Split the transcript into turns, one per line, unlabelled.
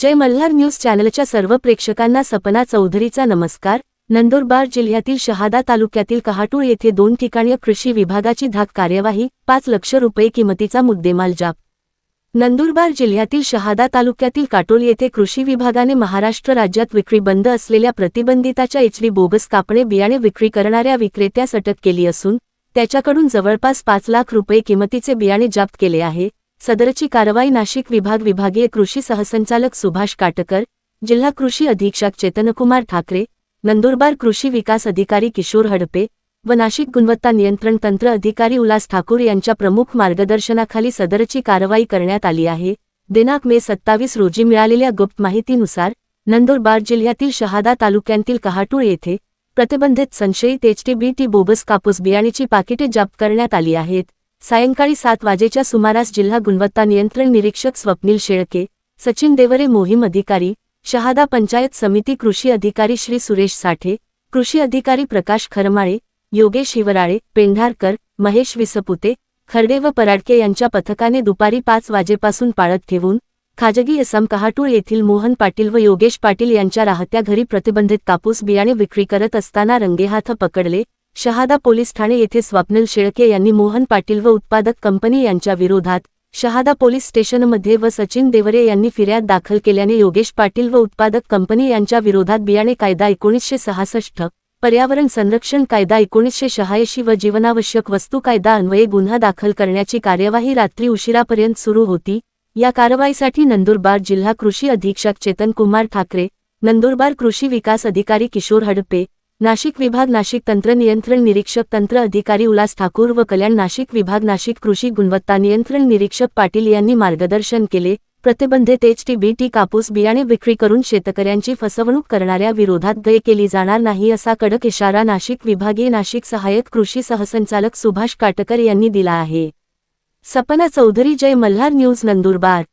जय Malhar news चॅनलच्या सर्व प्रेक्षकांना सपना चौधरीचा नमस्कार. नंदुरबार जिल्ह्यातील शहादा तालुक्यातील कहाटूळ येथे दोन ठिकाणी कृषी विभागाची धाक कार्यवाही पाच लक्ष रुपये किमतीचा मुद्देमाल जाप. नंदुरबार जिल्ह्यातील शहादा तालुक्यातील काटोल येथे कृषी विभागाने महाराष्ट्र राज्यात विक्री बंद असलेल्या प्रतिबंधिताच्या एचडी बोगस कापणे बियाणे विक्री करणाऱ्या विक्रेत्यास अटक केली असून त्याच्याकडून जवळपास पाच लाख रुपये किमतीचे बियाणे जप्त केले आहे. सदरची कारवाई नाशिक विभाग विभागीय कृषी सहसंचालक सुभाष काटकर जिल्हा कृषी अधीक्षक चेतनकुमार ठाकरे नंदुरबार कृषी विकास अधिकारी किशोर हडपे व नाशिक गुणवत्ता नियंत्रण तंत्र अधिकारी उल्हास ठाकूर यांच्या प्रमुख मार्गदर्शनाखाली सदरची कारवाई करण्यात आली आहे. दिनांक मे सत्तावीस रोजी मिळालेल्या गुप्त माहितीनुसार नंदुरबार जिल्ह्यातील शहादा तालुक्यातील कहाटूळ येथे प्रतिबंधित संशयित एचटीबीटी बोबस कापूस बियाणीची पाकिटे जप्त करण्यात आली आहेत. सायंकाळी सात वाजेच्या सुमारास जिल्हा गुणवत्ता नियंत्रण निरीक्षक स्वप्नील शेळके सचिन देवरे मोहीम अधिकारी शहादा पंचायत समिती कृषी अधिकारी श्री सुरेश साठे कृषी अधिकारी प्रकाश खरमाळे योगेश हिवराळे पेंढारकर महेश विसपुते खर्डे व पराडके यांच्या पथकाने दुपारी पाच वाजेपासून पाळत ठेवून खाजगी असम कहाटूळ येथील मोहन पाटील व योगेश पाटील यांच्या राहत्या घरी प्रतिबंधित कापूस बियाणे विक्री करत असताना रंगेहाथ पकडले शहादा पोलीस ठाणे येथे स्वप्नील शेळके यांनी मोहन पाटील व उत्पादक कंपनी यांच्या विरोधात शहादा पोलीस स्टेशनमध्ये व सचिन देवरे यांनी फिर्याद दाखल केल्याने योगेश पाटील व उत्पादक कंपनी यांच्या विरोधात बियाणे कायदा एकोणीसशे सहासष्ट पर्यावरण संरक्षण कायदा एकोणीसशे शहाऐंशी व जीवनावश्यक वस्तू कायदा अन्वये गुन्हा दाखल करण्याची कार्यवाही रात्री उशिरापर्यंत सुरू होती. या कारवाईसाठी नंदुरबार जिल्हा कृषी अधीक्षक चेतन कुमार ठाकरे नंदुरबार कृषी विकास अधिकारी किशोर हडपे नाशिक विभाग नाशिक तंत्र नियंत्रण निरीक्षक तंत्र अधिकारी उल्हास ठाकूर व कल्याण नाशिक विभाग नाशिक कृषी गुणवत्ता नियंत्रण निरीक्षक पाटील यांनी मार्गदर्शन केले. प्रतिबंधित एच टी बी टी कापूस बियाणे विक्री करून शेतकऱ्यांची फसवणूक करणाऱ्या विरोधात गय केली जाणार नाही असा कडक इशारा नाशिक विभागीय नाशिक सहाय्यक कृषी सहसंचालक सुभाष काटकर यांनी दिला आहे. सपना चौधरी जय मल्हार न्यूज नंदुरबार.